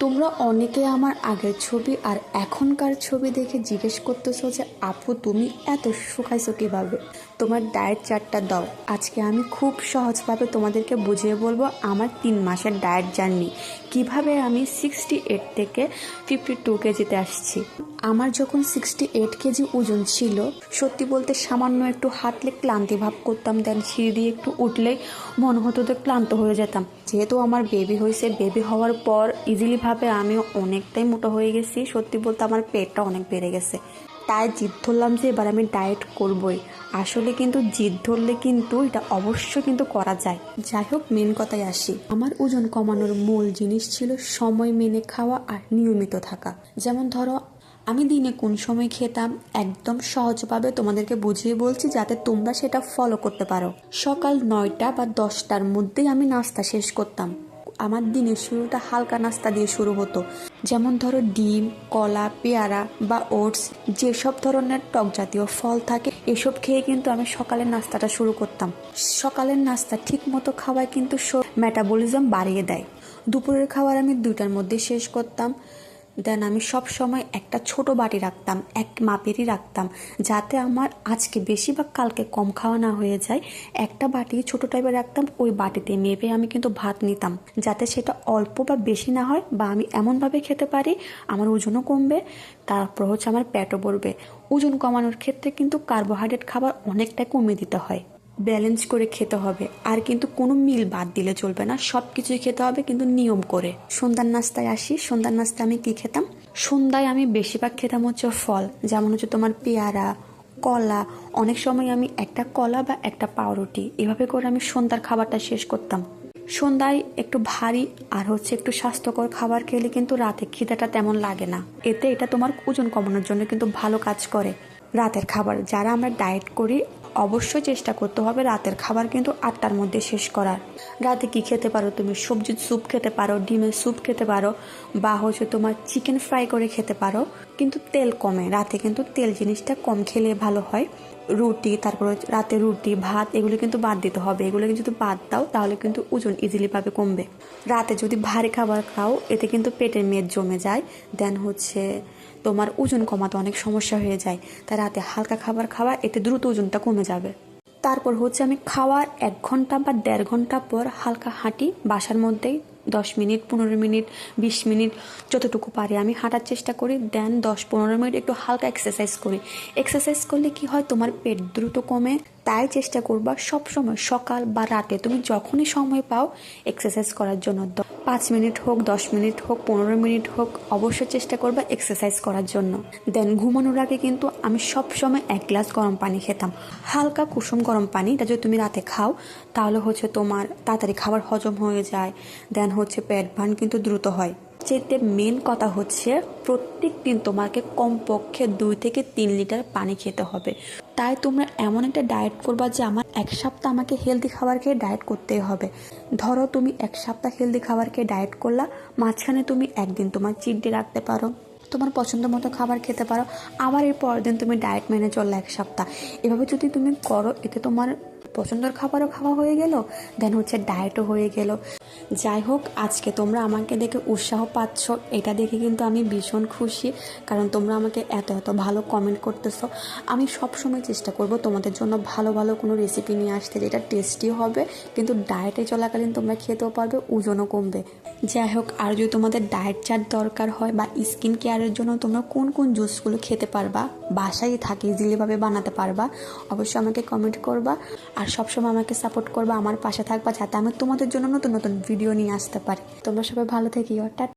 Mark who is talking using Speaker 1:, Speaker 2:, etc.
Speaker 1: তোমরা অনেকে আমার আগের ছবি আর এখনকার ছবি দেখে জিজ্ঞেস করতেছো যে, আপু, তুমি এত শুকাইছো কীভাবে? তোমার ডায়েট চার্টটা দাও। আজকে আমি খুব সহজভাবে তোমাদেরকে বুঝিয়ে বলব আমার তিন মাসের ডায়েট জার্নি কীভাবে আমি সিক্সটি এইট থেকে ফিফটি টু কেজিতে আসছি। আমার যখন সিক্সটি এইট কেজি ওজন ছিল, সত্যি বলতে সামান্য একটু হাঁটলে ক্লান্তি ভাব করতাম দেন সিঁড়ি দিয়ে একটু উঠলেই মনে হতো তো ক্লান্ত হয়ে যেতাম। যেহেতু আমার বেবি হয়েছে বেবি হওয়ার পর ইজিলিভাবে আমি অনেকটাই মোটা হয়ে গেছি। সত্যি বলতে আমার পেটটা অনেক বেড়ে গেছে। তাই জিদ ধরলাম যে এবার আমি ডায়েট করবই। আসলে কিন্তু জিদ ধরলে কিন্তু এটা অবশ্যই কিন্তু করা যায়। যাই হোক মেন কথায় আসি। আমার ওজন কমানোর মূল জিনিস ছিল সময় মেনে খাওয়া আর নিয়মিত থাকা। যেমন ধরো, আমি দিনে কোন সময় খেতাম একদম সহজভাবে তোমাদেরকে বুঝিয়ে বলছি যাতে তোমরা সেটা ফলো করতে পারো। সকাল নয়টা বা দশটার মধ্যেই আমি নাস্তা শেষ করতাম। আমার দিনে শুরুটা হালকা নাস্তা দিয়ে শুরু হতো। যেমন ধরো ডিম, কলা, পেয়ারা বা ওটস, যেসব ধরনের টক জাতীয় ফল থাকে, এসব খেয়ে কিন্তু আমি সকালের নাস্তাটা শুরু করতাম। সকালের নাস্তা ঠিক মতো খাওয়ায় কিন্তু মেটাবলিজম বাড়িয়ে দেয়। দুপুরের খাবার আমি দুইটার মধ্যে শেষ করতাম। দেন আমি সব সময় একটা ছোট বাটি রাখতাম, এক মাপেরই রাখতাম, যাতে আমার আজকে বেশি বা কালকে কম খাওয়া না হয়ে যায়। একটা বাটি ছোট টাইপের রাখতাম, ওই বাটিতে মেপে আমি কিন্তু ভাত নিতাম, যাতে সেটা অল্প বা বেশি না হয় বা আমি এমনভাবে খেতে পারি, আমার ওজনও কমবে, তারপর হচ্ছে আমার পেটও ভরবে। ওজন কমানোর ক্ষেত্রে কিন্তু কার্বোহাইড্রেট খাবার অনেকটা কমিয়ে দিতে হয়। ব্যালেন্স করে খেতে হবে। আর কিন্তু কোনো মিল বাদ দিলে চলবে না সব কিছুই খেতে হবে কিন্তু নিয়ম করে। সন্ধ্যার নাস্তায় আসি, সন্ধ্যার নাস্তায় আমি কি খেতাম? সন্ধ্যায় আমি বেশিরভাগ খেতাম হচ্ছে ফল, যেমন হচ্ছে তোমার পেয়ারা, কলা। অনেক সময় আমি একটা কলা বা একটা পাউরুটি, এভাবে করে আমি সন্ধ্যার খাবারটা শেষ করতাম। সন্ধ্যায় একটু ভারী আর হচ্ছে একটু স্বাস্থ্যকর খাবার খেলে কিন্তু রাতে খিদাটা তেমন লাগে না। এতে এটা তোমার ওজন কমানোর জন্য কিন্তু ভালো কাজ করে। রাতের খাবার, যারা আমরা ডায়েট করি অবশ্যই চেষ্টা করতে হবে রাতের খাবার কিন্তু আটটার মধ্যে শেষ করার। রাতে কি খেতে পারো? তুমি সবজির স্যুপ খেতে পারো, ডিমের স্যুপ খেতে পারো, বা হচ্ছে তোমার চিকেন ফ্রাই করে খেতে পারো। কিন্তু তেল কমে, রাতে কিন্তু তেল জিনিসটা কম খেলে ভালো হয়। রুটি, তারপরে রাতে রুটি, ভাত, এগুলো কিন্তু বাদ দিতে হবে। এগুলো যদি বাদ দাও, তাহলে কিন্তু ওজন ইজিলিভাবে কমবে। রাতে যদি ভারী খাবার খাও, এতে কিন্তু পেটের মেদ জমে যায়। দেন হচ্ছে তোমার ওজন কমাতে অনেক সমস্যা হয়ে যায়। তাই রাতে হালকা খাবার খাওয়া, এতে দ্রুত ওজনটা কমে যাবে। তারপর হচ্ছে আমি খাওয়ার এক ঘণ্টা বা দেড় ঘণ্টা পর হালকা হাঁটি, বাসার মধ্যেই দশ মিনিট, পনেরো মিনিট, বিশ মিনিট, যতটুকু পারি। আমি হাঁটার চেষ্টা করি, দেন দশ পনেরো মিনিট একটু হালকা এক্সারসাইজ করি। এক্সারসাইজ করলে কি হয়? তোমার পেট দ্রুত কমে। তাই চেষ্টা করবা সব সময় সকাল বা রাতে। তুমি যখনই সময় পাও এক্সারসাইজ করার জন্য। পাঁচ মিনিট হোক, দশ মিনিট হোক, পনেরো মিনিট হোক অবশ্যই চেষ্টা করবা এক্সারসাইজ করার জন্য। দেন ঘুমানোর আগে কিন্তু আমি সব সময় এক গ্লাস গরম পানি খেতাম। হালকা কুসুম গরম পানি, এটা যদি তুমি রাতে খাও, তাহলে হচ্ছে তোমার তাড়াতাড়ি খাবার হজম হয়ে যায়। দেন হচ্ছে পেট ভান কিন্তু দ্রুত হয়। যেতে মেন কথা হচ্ছে প্রত্যেক দিন তোমাকে কমপক্ষে দুই থেকে তিন লিটার পানি খেতে হবে। তাই তোমরা এমন একটা ডায়েট করবা যে আমার এক সপ্তাহ আমাকে হেলদি খাবার খেয়ে ডায়েট করতেই হবে। ধরো তুমি এক সপ্তাহ হেলদি খাবার খেয়ে ডায়েট করলা, মাঝখানে তুমি একদিন তোমার চিট ডে রাখতে পারো, তোমার পছন্দ মতো খাবার খেতে পারো, আবার এর পরের দিন তুমি ডায়েট মেনে চললে এক সপ্তাহ। এভাবে যদি তুমি করো, এতে তোমার পছন্দের খাবারও খাওয়া হয়ে গেল দেন হচ্ছে ডায়েটও হয়ে গেল। যাই হোক, আজকে তোমরা আমাকে দেখে উৎসাহ পাচ্ছ। এটা দেখে কিন্তু আমি ভীষণ খুশি, কারণ তোমরা আমাকে এত এত ভালো কমেন্ট করতেছো। আমি সব সময় চেষ্টা করব তোমাদের জন্য ভালো ভালো কোনো রেসিপি নিয়ে আসতে, যেটা টেস্টিও হবে, কিন্তু ডায়েটে চলাকালীন তোমরা খেতেও পারবে, ওজনও কমবে। যাই হোক, আর যদি তোমাদের ডায়েট চার্ট দরকার হয় বা স্কিন কেয়ারের জন্য তোমরা কোন কোন জুসগুলো খেতে পারবা, বাসায় থাকে ইজিলিভাবে বানাতে পারবা, অবশ্যই আমাকে কমেন্ট করবা। আর সবসময় আমাকে সাপোর্ট করবা, আমার পাশে থাকবা, যাতে আমি তোমাদের জন্য নতুন নতুন ভিডিও নিয়ে আসতে পারি। তোমরা সবাই ভালো থেকে টাটা।